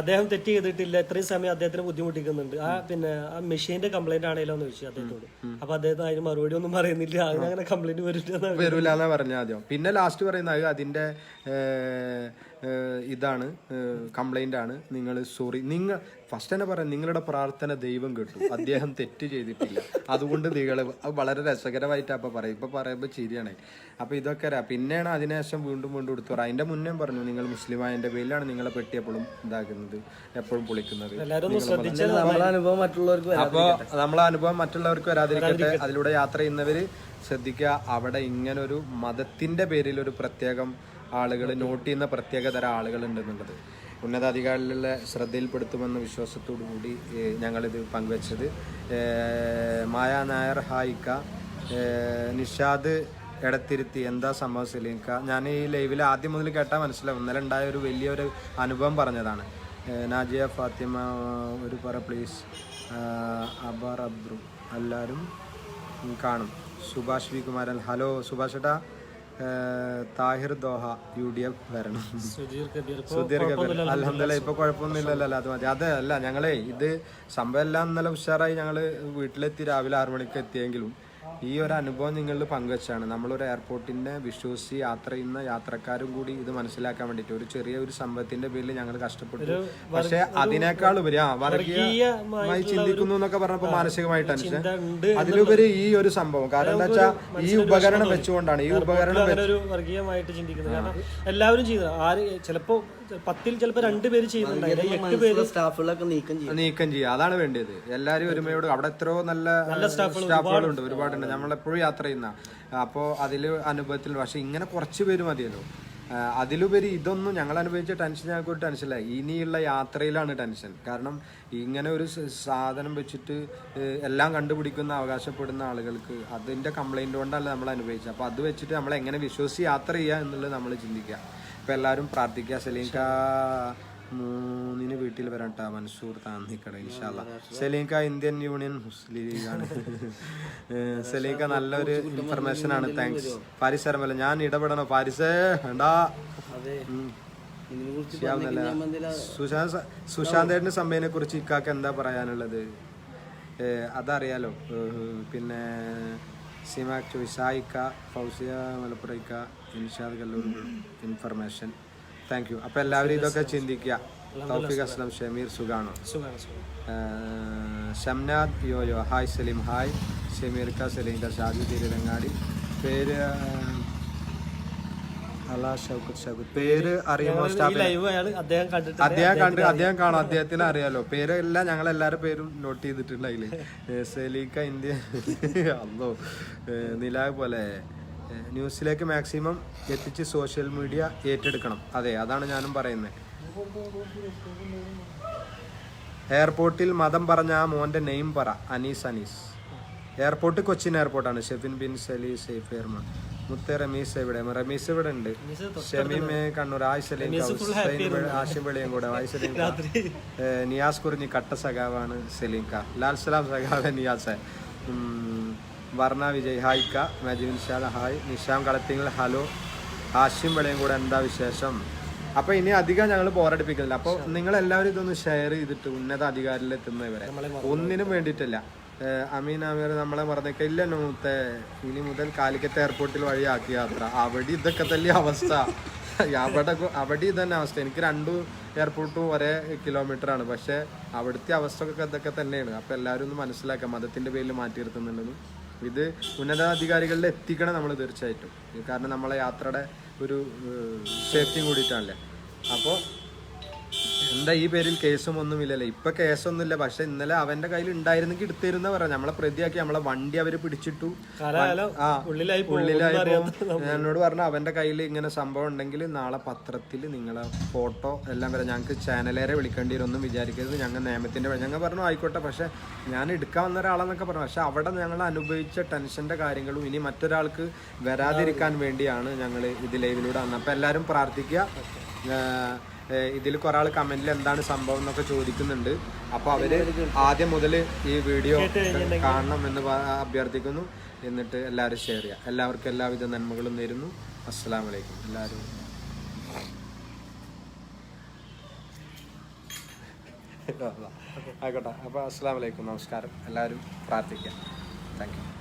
അദ്ദേഹം തെറ്റ് ചെയ്തിട്ടില്ല ഇത്രയും സമയം അദ്ദേഹത്തിന് ബുദ്ധിമുട്ടിക്കുന്നുണ്ട്. ആ പിന്നെ ആ മെഷീന്റെ കംപ്ലൈന്റ് ആണേലോ എന്ന് ചോദിച്ചു അദ്ദേഹത്തോട്. അപ്പൊ അദ്ദേഹത്തിന് അതിന് മറുപടി ഒന്നും പറയുന്നില്ല. അതിനങ്ങനെ കംപ്ലൈന്റ് വരില്ല വരൂല എന്നാ പറഞ്ഞ ആദ്യം പിന്നെ ലാസ്റ്റ് പറയുന്നത് അതിന്റെ ഇതാണ് കംപ്ലൈന്റ് ആണ്. നിങ്ങൾ സോറി നിങ്ങൾ ഫസ്റ്റ് തന്നെ പറയാം നിങ്ങളുടെ പ്രാർത്ഥന ദൈവം കേട്ടു. അദ്ദേഹം തെറ്റ് ചെയ്തിട്ടില്ല. അതുകൊണ്ട് നിങ്ങൾ വളരെ രസകരമായിട്ട് അപ്പോൾ പറയും. ഇപ്പോൾ പറയുമ്പോൾ ശരിയാണ് അപ്പോൾ ഇതൊക്കെ അറിയാം. പിന്നെയാണ് അതിനുശേഷം വീണ്ടും വീണ്ടും എടുത്തു പറയാം. അതിന്റെ മുന്നേ പറഞ്ഞു നിങ്ങൾ മുസ്ലിമായതിന്റെ പേരിലാണ് നിങ്ങളെ പെട്ടി എപ്പോഴും ഇതാക്കുന്നത് എപ്പോഴും പൊളിക്കുന്നത്. അപ്പോൾ നമ്മളെ അനുഭവം മറ്റുള്ളവർക്ക് വരാതിരിക്കട്ടെ. അതിലൂടെ യാത്ര ചെയ്യുന്നവർ ശ്രദ്ധിക്കുക. അവിടെ ഇങ്ങനൊരു മതത്തിന്റെ പേരിൽ ഒരു പ്രത്യേകം ആളുകൾ നോട്ട് ചെയ്യുന്ന പ്രത്യേക തരം ആളുകൾ ഉണ്ടെന്നുള്ളത് ഉന്നതാധികാരികളുടെ ശ്രദ്ധയിൽപ്പെടുത്തുമെന്ന വിശ്വാസത്തോടു കൂടി ഞങ്ങളിത് പങ്കുവച്ചത്. മായ നായർ ഹായിക്ക നിഷാദ് ഇടത്തിരുത്തി എന്താ സംഭവം സലീംക്ക ഞാൻ ഈ ലൈവിൽ ആദ്യം മുതൽ കേട്ടാൽ മനസ്സിലാവും. ഇന്നലെ ഉണ്ടായ ഒരു വലിയൊരു അനുഭവം പറഞ്ഞതാണ്. നാജിയ ഫാത്തിമ ഒരു പറ പ്ലീസ്. അബാർ അബ്രു എല്ലാവരും കാണും. Subhash V Kumaran. Hello Subhash Tahir Doha U D F വരണം സുധീർ കബീർ അലഹമില്ല ഇപ്പൊ കുഴപ്പമൊന്നുമില്ലല്ലോ അത് മതി. അതെ അല്ല ഞങ്ങളെ ഇത് സംഭവം എല്ലാം ഇന്നലെ ഉഷാറായി ഞങ്ങൾ വീട്ടിലെത്തി രാവിലെ ആറു മണിക്ക് എത്തിയെങ്കിലും ഈ ഒരു അനുഭവം നിങ്ങളിൽ പങ്കുവച്ചാണ്. നമ്മളൊരു എയർപോർട്ടിന്റെ വിശ്വസിച്ച് യാത്ര ചെയ്യുന്ന യാത്രക്കാരും കൂടി ഇത് മനസ്സിലാക്കാൻ വേണ്ടിയിട്ട് ഒരു ചെറിയ ഒരു സംഭവത്തിന്റെ പേരിൽ ഞങ്ങൾ കഷ്ടപ്പെട്ടു. പക്ഷെ അതിനേക്കാൾ ഉപരി ആ വർഗീയമായി ചിന്തിക്കുന്നു എന്നൊക്കെ പറഞ്ഞപ്പോൾ മാനസികമായി ടെൻഷൻ അതിലുപരി ഈ ഒരു സംഭവം കാരണം എന്താ വെച്ചാൽ ഈ ഉപകരണം വെച്ചുകൊണ്ടാണ് ഈ ഉപകരണം വർഗീയമായിട്ട് ചിന്തിക്കുന്നത്. കാരണം എല്ലാവരും ചെയ്യുന്നത് ആര് ചിലപ്പോ പത്തിൽ ചിലപ്പോ രണ്ടുപേര് ചെയ്യുന്നുണ്ടായിരുന്നു എട്ട് പേര് സ്റ്റാഫുകളൊക്കെ നീക്കം ചെയ്യും. നീക്കം ചെയ്യുക അതാണ് വേണ്ടത് എല്ലാവരും ഒരുമയോട് അവിടെ എത്രയോ നല്ല നല്ല സ്റ്റാഫുകളുണ്ട് ഒരുപാടുണ്ട്. നമ്മളെപ്പോഴും യാത്ര ചെയ്യുന്ന. അപ്പോൾ അതിൽ അനുഭവത്തിൽ പക്ഷെ ഇങ്ങനെ കുറച്ച് പേര് മതിയല്ലോ. അതിലുപരി ഇതൊന്നും ഞങ്ങൾ അനുഭവിച്ച ടെൻഷൻ ഞങ്ങൾക്ക് ഒരു ടെൻഷനില്ല. ഇനിയുള്ള യാത്രയിലാണ് ടെൻഷൻ. കാരണം ഇങ്ങനെ ഒരു സാധനം വെച്ചിട്ട് എല്ലാം കണ്ടുപിടിക്കുന്ന അവകാശപ്പെടുന്ന ആളുകൾക്ക് അതിന്റെ കംപ്ലൈന്റ് കൊണ്ടല്ല നമ്മൾ അനുഭവിച്ചത്. അപ്പോൾ അത് വെച്ചിട്ട് നമ്മൾ എങ്ങനെ വിശ്വസിച്ച് യാത്ര ചെയ്യുക എന്നുള്ളത് നമ്മൾ ചിന്തിക്കുക. ഇപ്പം എല്ലാവരും പ്രാർത്ഥിക്കുക. സലീംക്ക മൂന്നിന് വീട്ടിൽ വരട്ടെ. മൻസൂർ താന്നിക്കട ഇൻഷാല്ല സലീംക്ക ഇന്ത്യൻ യൂണിയൻ മുസ്ലിം ലീഗാണ്. സലീംക്ക നല്ലൊരു ഇൻഫർമേഷൻ ആണ്. താങ്ക്സ് ഫാരിസ് അരമല്ല ഞാൻ ഇടപെടണോ? പാരിസേ വേണ്ടാ. സുശാന്ത് സ- സുശാന്തേട്ടന് സമ്മേനെ കുറിച്ച് ഇക്കാക്ക് എന്താ പറയാനുള്ളത്? അതറിയാലോ. പിന്നെ സിമാക് ചോയ്സായിക്ക Fousiya Malappuram Inshad Kallur information thank you അപ്പോൾ എല്ലാവരും ഇതൊക്കെ ചിന്തിക്കുക. തൗഫിഖ് അസ്ലം ഷമീർ സുഖാണോ? Shamnad yo yo. Hi Saleem. Hi ഷമീർക്ക സലീംക ഷാജി തിരുരങ്ങാടി പേര് ഏഹ്, ഷൗക്കത്ത് ഷൗക്കത്ത്. പേര് അറിയുമോ അദ്ദേഹം കണ്ട് അദ്ദേഹം കാണും. അദ്ദേഹത്തിന് അറിയാലോ. പേരെല്ലാം ഞങ്ങൾ എല്ലാവരുടെ പേരും നോട്ട് ചെയ്തിട്ടുണ്ട് അതിൽ *laughs* സലീക്ക ഇന്ത്യ. *laughs* അല്ലോ നിലാവ് പോലെ. ന്യൂസിലേക്ക് മാക്സിമം എത്തിച്ച് സോഷ്യൽ മീഡിയ ഏറ്റെടുക്കണം. അതെ അതാണ് ഞാനും പറയുന്നത്. എയർപോർട്ടിൽ മതം പറഞ്ഞ ആ മോന്റെ നെയിം പറ അനീസ് അനീസ്. എയർപോർട്ട് കൊച്ചിൻ എയർപോർട്ടാണ്. ഷെഫിൻ ബിൻ സലി സേഫ് എയർമാൻ മുത്ത റമീസ് എവിടെ? റമീസ് ഇവിടെ ഉണ്ട്? ഷമീമ് കണ്ണൂർ ആയിസലീം ആഷിം വെളിയും കൂടെ. ആയിസലീം നിയാസ് കുറിഞ്ഞി കട്ട സഖാവാണ് സലീം ഖാ ലാൽ സലാം സഖാവ് നിയാസ്. വർണ വിജയ് ഹായ് ക മജീബിൻ ഷാദ് ഹായ് നിഷാം കളത്തിങ്ങൾ ഹലോ ആഷിം വെളയും കൂടെ എന്താ വിശേഷം? അപ്പൊ ഇനി അധികം ഞങ്ങൾ പോരടിപ്പിക്കുന്നില്ല അപ്പോൾ നിങ്ങൾ എല്ലാവരും ഇതൊന്ന് ഷെയർ ചെയ്തിട്ട് ഉന്നത അധികാരിയിൽ എത്തുന്നവരെ ഒന്നിനും വേണ്ടിയിട്ടില്ല. അമീൻ അമീർ നമ്മളെ മറന്നേക്ക. ഇല്ല നൂത്തെ ഇനി മുതൽ കാലിക്കറ്റ് എയർപോർട്ടിൽ വഴിയാക്കി യാത്ര. അവിടെ ഇതൊക്കെ തന്നെ അവസ്ഥ. അവിടെ അവിടെ ഇതന്നെ അവസ്ഥ. എനിക്ക് രണ്ടു എയർപോർട്ടും ഒരേ കിലോമീറ്റർ ആണ്. പക്ഷെ അവിടുത്തെ അവസ്ഥ ഒക്കെ ഇതൊക്കെ തന്നെയാണ്. അപ്പൊ എല്ലാവരും ഒന്ന് മനസ്സിലാക്കാം. മതത്തിന്റെ പേരിൽ മാറ്റി നിർത്തുന്നുണ്ടെന്നും. ഇത് ഉന്നതാധികാരികളിൽ എത്തിക്കണം നമ്മൾ തീർച്ചയായിട്ടും. കാരണം നമ്മളെ യാത്രയുടെ ഒരു സേഫ്റ്റിയും കൂടിയിട്ടാണല്ലേ. അപ്പോൾ എന്താ ഈ പേരിൽ കേസും ഒന്നുമില്ലല്ലോ ഇപ്പൊ കേസൊന്നുമില്ല. പക്ഷെ ഇന്നലെ അവന്റെ കയ്യിൽ ഉണ്ടായിരുന്നെങ്കിൽ എടുത്തിരുന്ന പറയാം നമ്മളെ പ്രതിയാക്കി നമ്മളെ വണ്ടി അവർ പിടിച്ചിട്ടു. ആ ഉള്ളിലായി എന്നോട് പറഞ്ഞു അവന്റെ കയ്യിൽ ഇങ്ങനെ സംഭവം ഉണ്ടെങ്കിൽ നാളെ പത്രത്തിൽ നിങ്ങളെ ഫോട്ടോ എല്ലാം വരെ. ഞങ്ങൾക്ക് ചാനലേറെ വിളിക്കേണ്ടി ഒന്നും വിചാരിക്കരുത്. ഞങ്ങൾ നിയമത്തിന്റെ ഞങ്ങൾ പറഞ്ഞു ആയിക്കോട്ടെ. പക്ഷെ ഞാൻ എടുക്കാൻ വന്ന ഒരാളെന്നൊക്കെ പറഞ്ഞു. പക്ഷെ അവിടെ ഞങ്ങൾ അനുഭവിച്ച ടെൻഷന്റെ കാര്യങ്ങളും ഇനി മറ്റൊരാൾക്ക് വരാതിരിക്കാൻ വേണ്ടിയാണ് ഞങ്ങൾ ഇത് ലൈവിലൂടെ വന്നത്. അപ്പൊ എല്ലാവരും പ്രാർത്ഥിക്കുക. ഇതിൽ കുറെ ആൾ കമന്റിൽ എന്താണ് സംഭവം എന്നൊക്കെ ചോദിക്കുന്നുണ്ട്. അപ്പൊ അവർ ആദ്യം മുതൽ ഈ വീഡിയോ കാണണം എന്ന് അഭ്യർത്ഥിക്കുന്നു. എന്നിട്ട് എല്ലാവരും ഷെയർ ചെയ്യുക എല്ലാവർക്കും എല്ലാവിധ നന്മകളും നേരുന്നു. അസ്സാം വലൈക്കും എല്ലാവരും ആയിക്കോട്ടെ. അപ്പോൾ അസ്സാം വലൈക്കും നമസ്കാരം. എല്ലാവരും പ്രാർത്ഥിക്കാം. Thank you